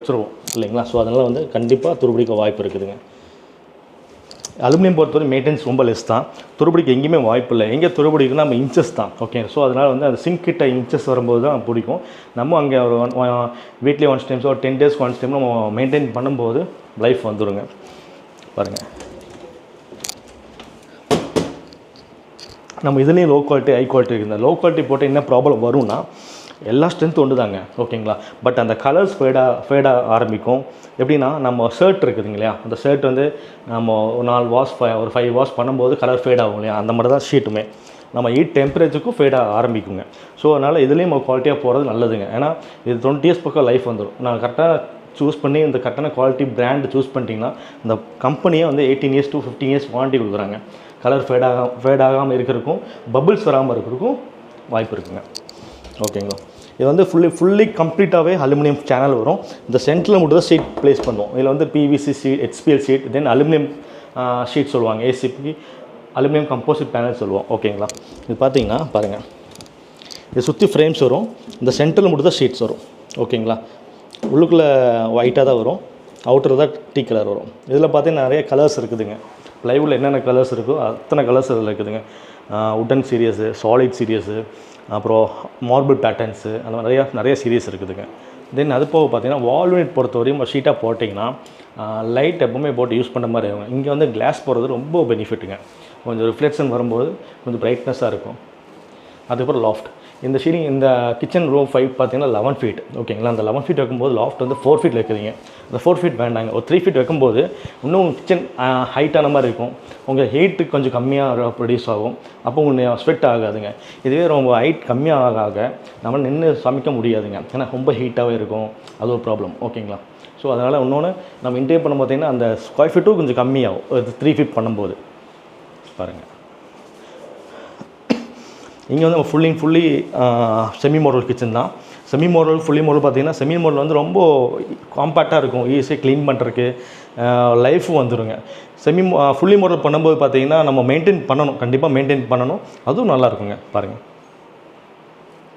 வச்சுருவோம் இல்லைங்களா? ஸோ அதனால் வந்து கண்டிப்பாக துருபிடிக்க வாய்ப்பு இருக்குதுங்க. அலுமினியம் பொறுத்தவரை மெயின்டெனன்ஸ் ரொம்ப லெஸ் தான். துருபிடிக்க எங்கேயுமே வாய்ப்பு இல்லை. எங்கே துருபிடிக்குன்னா நம்ம இன்ச்சஸ் தான். ஓகே ஸோ அதனால் வந்து அந்த சிங்க் கிட்ட இன்ச்சஸ் வரும்போது தான் பிடிக்கும். நம்ம அங்கே ஒரு வீக்லி ஒன்ஸ் டைம்ஸ் ஒரு டென் டேஸ்க்கு ஒன்ஸ் டைம் நம்ம மெயின்டைன் பண்ணும்போது லைஃப் வந்துருங்க. பாருங்கள் நம்ம இதுலேயும் லோ குவாலிட்டி ஹை குவாலிட்டி இருக்குது லோ குவாலிட்டி போட்டால் என்ன ப்ராப்ளம் வரும்னா எல்லா ஸ்ட்ரென்த் ஒன்று தாங்க ஓகேங்களா பட் அந்த கலர்ஸ் ஃபேடாக ஃபேடாக ஆரம்பிக்கும். எப்படின்னா நம்ம ஷர்ட் இருக்குதுங்க இல்லையா? அந்த ஷர்ட் வந்து நம்ம ஒரு நாலு வாஷ் ஒரு ஃபைவ் வாஷ் பண்ணும்போது கலர் ஃபேட் ஆகும் இல்லையா? அந்த மாதிரி தான் ஷீட்டுமே நம்ம ஹீட் டெம்பரேச்சருக்கும் ஃபேடாக ஆரம்பிக்குங்க. ஸோ அதனால் இதுலேயும் நம்ம குவாலிட்டியாக போகிறது நல்லதுங்க. ஏன்னா இது டுவெண்ட்டி இயர்ஸ் பக்கம் லைஃப் வந்துடும் நான் கரெக்டாக சூஸ் பண்ணி இந்த கரெக்டான குவாலிட்டி பிராண்ட் சூஸ் பண்ணிட்டீங்கன்னா இந்த கம்பெனியே வந்து eighteen years to fifteen years warranty கொடுக்குறாங்க. கலர் ஃபேடாக ஃபேடாகாமல் இருக்கிறக்கும் பபுள்ஸ் வராமல் இருக்கிறதுக்கும் வாய்ப்பு இருக்குங்க. ஓகேங்களா இது வந்து ஃபுல்லி ஃபுல்லி கம்ப்ளீட்டாகவே அலுமினியம் சேனல் வரும். இந்த சென்டரில் மட்டும் தான் ஷீட் ப்ளேஸ் பண்ணுவோம். இதில் வந்து PVC sheet HPL sheet then aluminium sheet சொல்லுவாங்க. ஏசிபி அலுமினியம் கம்போசிட் பேனல் சொல்லுவோம். ஓகேங்களா? இது பார்த்தீங்கன்னா பாருங்கள் இது சுற்றி ஃப்ரேம்ஸ் வரும். இந்த சென்டரில் மட்டும் தான் ஷீட்ஸ் வரும். ஓகேங்களா? உள்ளுக்குள்ளே ஒயிட்டாக தான் வரும். அவுட்டர் தான் டீ கலர் வரும். இதில் பார்த்தீங்கன்னா நிறைய கலர்ஸ் இருக்குதுங்க. ப்ளைவுட்டில் என்னென்ன கலர்ஸ் இருக்கோ அத்தனை கலர்ஸ் இதில் இருக்குதுங்க. உட்டன் சீரியஸு சாலிட் சீரியஸு அப்புறம் மார்பிள் பேட்டர்ன்ஸு அந்த மாதிரி நிறையா நிறைய சீரியஸ் இருக்குதுங்க. தென் அது போக பார்த்தீங்கன்னா வால் யூனிட் பொறுத்தவரையும் ஷீட்டாக போட்டிங்கன்னா லைட் எப்பவுமே போட்டு யூஸ் பண்ண மாதிரி இருக்கும் இங்கே வந்து கிளாஸ் போடுறது ரொம்ப பெனிஃபிட்டுங்க கொஞ்சம் ரிஃப்ளெக்ஷன் வரும்போது கொஞ்சம் பிரைட்னஸாக இருக்கும். அதுக்கப்புறம் லாஃப்ட் இந்த ஷீலிங் இந்த கிச்சன் ரூம் ஃபைவ் பார்த்தீங்கன்னா லெவன் ஃபீட் ஓகேங்களா அந்த லெவன் ஃபீட் வைக்கும்போது லாஃப்ட் வந்து ஃபோர் ஃபீட் வைக்கிறீங்க அந்த ஃபோர் ஃபீட் வேண்டாங்க. ஒரு த்ரீ ஃபீட் வைக்கும்போது இன்னும் கிச்சன் ஹைட்டான மாதிரி இருக்கும். உங்கள் ஹீட்டு கொஞ்சம் கம்மியாக ப்ரொடியூஸ் ஆகும். அப்போ உங்களுக்கு ஸ்வெட் ஆகாதுங்க. இதுவே ரொம்ப ஹைட் கம்மியாக ஆக ஆக நம்ம நின்று சமைக்க முடியாதுங்க. ஏன்னா ரொம்ப ஹீட்டாகவே இருக்கும். அது ஒரு ப்ராப்ளம் ஓகேங்களா ஸோ அதனால் இன்னொன்று நம்ம இன்டேக் பண்ண பார்த்தீங்கன்னா அந்த ஸ்கொயர் ஃபீட்டும் கொஞ்சம் கம்மியாகும். த்ரீ ஃபீட் பண்ணும்போது. பாருங்கள் இங்கே வந்து நம்ம fully fully semi model kitchen தான். செமி மாடல் ஃபுல்லி மாடல் பார்த்தீங்கன்னா செமி மாடல் வந்து ரொம்ப காம்பேக்டாக இருக்கும். ஈஸியாக க்ளீன் பண்ணுறதுக்கு லைஃபும் வந்துடுங்க செமி ஃபுல்லி மாடல் பண்ணும்போது பார்த்தீங்கன்னா நம்ம மெயின்டைன் பண்ணணும். கண்டிப்பாக மெயின்டைன் பண்ணணும். அதுவும் நல்லா இருக்குங்க. பாருங்கள்